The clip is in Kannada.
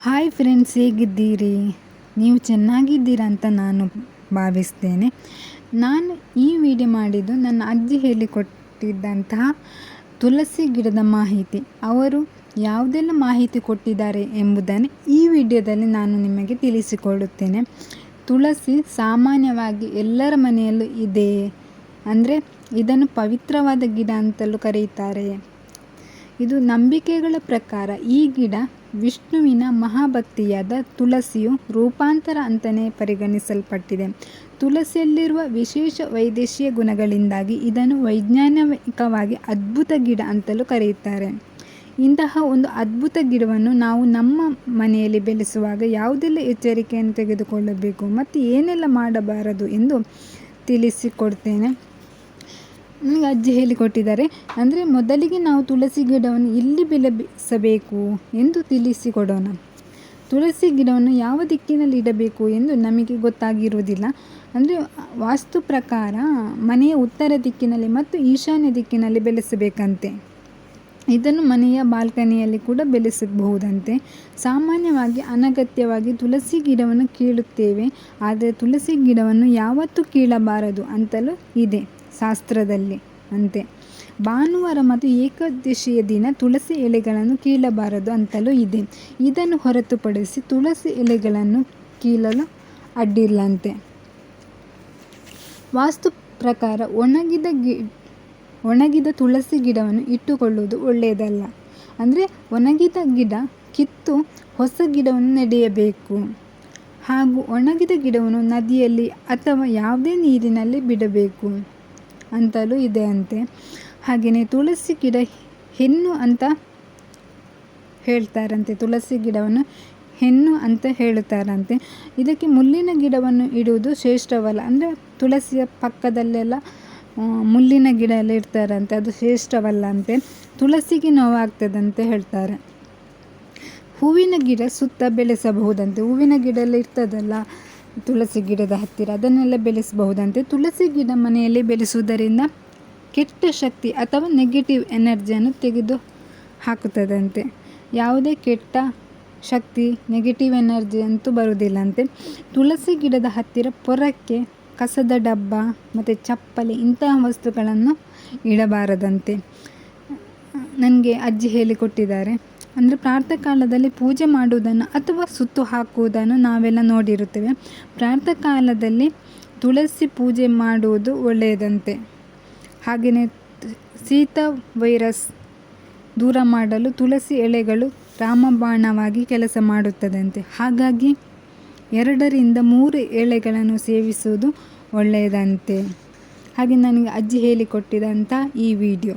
ಹಾಯ್ ಫ್ರೆಂಡ್ಸ್ ಹೇಗಿದ್ದೀರಿ? ನೀವು ಚೆನ್ನಾಗಿದ್ದೀರಾ ಅಂತ ನಾನು ಭಾವಿಸ್ತೇನೆ. ನಾನು ಈ ವಿಡಿಯೋ ಮಾಡಿದ್ದು ನನ್ನ ಅಜ್ಜಿ ಹೇಳಿಕೊಟ್ಟಿದ್ದಂತಹ ತುಳಸಿ ಗಿಡದ ಮಾಹಿತಿ. ಅವರು ಯಾವುದೆಲ್ಲ ಮಾಹಿತಿ ಕೊಟ್ಟಿದ್ದಾರೆ ಎಂಬುದನ್ನು ಈ ವಿಡಿಯೋದಲ್ಲಿ ನಾನು ನಿಮಗೆ ತಿಳಿಸಿಕೊಡುತ್ತೇನೆ. ತುಳಸಿ ಸಾಮಾನ್ಯವಾಗಿ ಎಲ್ಲರ ಮನೆಯಲ್ಲೂ ಇದೆ. ಅಂದರೆ ಇದನ್ನು ಪವಿತ್ರವಾದ ಗಿಡ ಅಂತಲೂ ಕರೆಯುತ್ತಾರೆ ಇದು ನಂಬಿಕೆಗಳ ಪ್ರಕಾರ ಈ ಗಿಡ ವಿಷ್ಣುವಿನ ಮಹಾಭಕ್ತಿಯಾದ ತುಳಸಿಯು ರೂಪಾಂತರ ಅಂತಲೇ ಪರಿಗಣಿಸಲ್ಪಟ್ಟಿದೆ. ತುಳಸಿಯಲ್ಲಿರುವ ವಿಶೇಷ ವೈದೇಶೀಯ ಗುಣಗಳಿಂದಾಗಿ ಇದನ್ನು ವೈಜ್ಞಾನಿಕವಾಗಿ ಅದ್ಭುತ ಗಿಡ ಅಂತಲೂ ಕರೆಯುತ್ತಾರೆ. ಇಂತಹ ಒಂದು ಅದ್ಭುತ ಗಿಡವನ್ನು ನಾವು ನಮ್ಮ ಮನೆಯಲ್ಲಿ ಬೆಳೆಸುವಾಗ ಯಾವುದೆಲ್ಲ ಎಚ್ಚರಿಕೆಯನ್ನು ತೆಗೆದುಕೊಳ್ಳಬೇಕು ಮತ್ತು ಏನೆಲ್ಲ ಮಾಡಬಾರದು ಎಂದು ತಿಳಿಸಿಕೊಡ್ತೇನೆ. ಅಜ್ಜಿ ಹೇಳಿಕೊಟ್ಟಿದ್ದಾರೆ. ಅಂದರೆ ಮೊದಲಿಗೆ ನಾವು ತುಳಸಿ ಗಿಡವನ್ನು ಎಲ್ಲಿ ಬೆಳೆಸಬೇಕು ಎಂದು ತಿಳಿಸಿಕೊಡೋಣ. ತುಳಸಿ ಗಿಡವನ್ನು ಯಾವ ದಿಕ್ಕಿನಲ್ಲಿ ಇಡಬೇಕು ಎಂದು ನಮಗೆ ಗೊತ್ತಾಗಿರುವುದಿಲ್ಲ. ಅಂದರೆ ವಾಸ್ತು ಪ್ರಕಾರ ಮನೆಯ ಉತ್ತರ ದಿಕ್ಕಿನಲ್ಲಿ ಮತ್ತು ಈಶಾನ್ಯ ದಿಕ್ಕಿನಲ್ಲಿ ಬೆಳೆಸಬೇಕಂತೆ. ಇದನ್ನು ಮನೆಯ ಬಾಲ್ಕನಿಯಲ್ಲಿ ಕೂಡ ಬೆಳೆಸಬಹುದಂತೆ. ಸಾಮಾನ್ಯವಾಗಿ ಅನಗತ್ಯವಾಗಿ ತುಳಸಿ ಗಿಡವನ್ನು ಕೀಳುತ್ತೇವೆ. ಆದರೆ ತುಳಸಿ ಗಿಡವನ್ನು ಯಾವತ್ತೂ ಕೀಳಬಾರದು ಅಂತಲೂ ಇದೆ. ಶಾಸ್ತ್ರದಲ್ಲಿ ಅಂತೆ. ಭಾನುವಾರ ಮತ್ತು ಏಕಾದಶಿಯ ದಿನ ತುಳಸಿ ಎಲೆಗಳನ್ನು ಕೀಳಬಾರದು ಅಂತಲೂ ಇದೆ. ಇದನ್ನು ಹೊರತುಪಡಿಸಿ ತುಳಸಿ ಎಲೆಗಳನ್ನು ಕೀಳಲು ಅಡ್ಡಿಲ್ಲಂತೆ. ವಾಸ್ತು ಪ್ರಕಾರ ಒಣಗಿದ ಗಿ, ಒಣಗಿದ ತುಳಸಿ ಗಿಡವನ್ನು ಇಟ್ಟುಕೊಳ್ಳುವುದು ಒಳ್ಳೆಯದಲ್ಲ. ಅಂದರೆ ಒಣಗಿದ ಗಿಡ ಕಿತ್ತು ಹೊಸ ಗಿಡವನ್ನು ನೆಡೆಯಬೇಕು. ಹಾಗೂ ಒಣಗಿದ ಗಿಡವನ್ನು ನದಿಯಲ್ಲಿ ಅಥವಾ ಯಾವುದೇ ನೀರಿನಲ್ಲಿ ಬಿಡಬೇಕು. ಅಂತಲೂ ಇದೆ ಅಂತೆ. ಹಾಗೆಯೇ ತುಳಸಿ ಗಿಡ ಹೆಣ್ಣು ಅಂತ ಹೇಳ್ತಾರಂತೆ. ತುಳಸಿ ಗಿಡವನ್ನು ಹೆಣ್ಣು ಅಂತ ಹೇಳುತ್ತಾರಂತೆ. ಇದಕ್ಕೆ ಮುಳ್ಳಿನ ಗಿಡವನ್ನು ಇಡುವುದು ಶ್ರೇಷ್ಠವಲ್ಲ. ಅಂದರೆ ತುಳಸಿಯ ಪಕ್ಕದಲ್ಲೆಲ್ಲ ಮುಳ್ಳಿನ ಗಿಡ ಎಲ್ಲ ಇಡ್ತಾರಂತೆ. ಅದು ಶ್ರೇಷ್ಠವಲ್ಲ ಅಂತೆ. ತುಳಸಿಗೆ ನೋವಾಗ್ತದಂತೆ ಹೇಳ್ತಾರೆ. ಹೂವಿನ ಗಿಡ ಸುತ್ತ ಬೆಳೆಸಬಹುದಂತೆ. ಹೂವಿನ ಗಿಡ ಎಲ್ಲ ಇರ್ತದಲ್ಲ. ತುಳಸಿ ಗಿಡದ ಹತ್ತಿರ ಅದನ್ನೆಲ್ಲ ಬೆಳೆಸಬಹುದಂತೆ. ತುಳಸಿ ಗಿಡ ಮನೆಯಲ್ಲಿ ಬೆಳೆಸುವುದರಿಂದ ಕೆಟ್ಟ ಶಕ್ತಿ ಅಥವಾ ನೆಗೆಟಿವ್ ಎನರ್ಜಿಯನ್ನು ತೆಗೆದು ಹಾಕುತ್ತದಂತೆ. ಯಾವುದೇ ಕೆಟ್ಟ ಶಕ್ತಿ ನೆಗೆಟಿವ್ ಎನರ್ಜಿ ಅಂತೂ ಬರುವುದಿಲ್ಲಂತೆ. ತುಳಸಿ ಗಿಡದ ಹತ್ತಿರ ಪೊರಕ್ಕೆ ಕಸದ ಡಬ್ಬ ಮತ್ತು ಚಪ್ಪಲಿ ಇಂತಹ ವಸ್ತುಗಳನ್ನು ಇಡಬಾರದಂತೆ. ನನಗೆ ಅಜ್ಜಿ ಹೇಳಿಕೊಟ್ಟಿದ್ದಾರೆ. ಅಂದರೆ ಪ್ರಾರ್ಥ ಕಾಲದಲ್ಲಿ ಪೂಜೆ ಮಾಡುವುದನ್ನು ಅಥವಾ ಸುತ್ತು ಹಾಕುವುದನ್ನು ನಾವೆಲ್ಲ ನೋಡಿರುತ್ತೇವೆ. ಪ್ರಾರ್ಥ ಕಾಲದಲ್ಲಿ ತುಳಸಿ ಪೂಜೆ ಮಾಡುವುದು ಒಳ್ಳೆಯದಂತೆ. ಹಾಗೆಯೇ ಶೀತ ವೈರಸ್ ದೂರ ಮಾಡಲು ತುಳಸಿ ಎಲೆಗಳು ರಾಮಬಾಣವಾಗಿ ಕೆಲಸ ಮಾಡುತ್ತದಂತೆ. ಹಾಗಾಗಿ ಎರಡರಿಂದ ಮೂರು ಎಳೆಗಳನ್ನು ಸೇವಿಸುವುದು ಒಳ್ಳೆಯದಂತೆ. ಹಾಗೆ ನನಗೆ ಅಜ್ಜಿ ಹೇಳಿಕೊಟ್ಟಿದಂಥ ಈ ವಿಡಿಯೋ.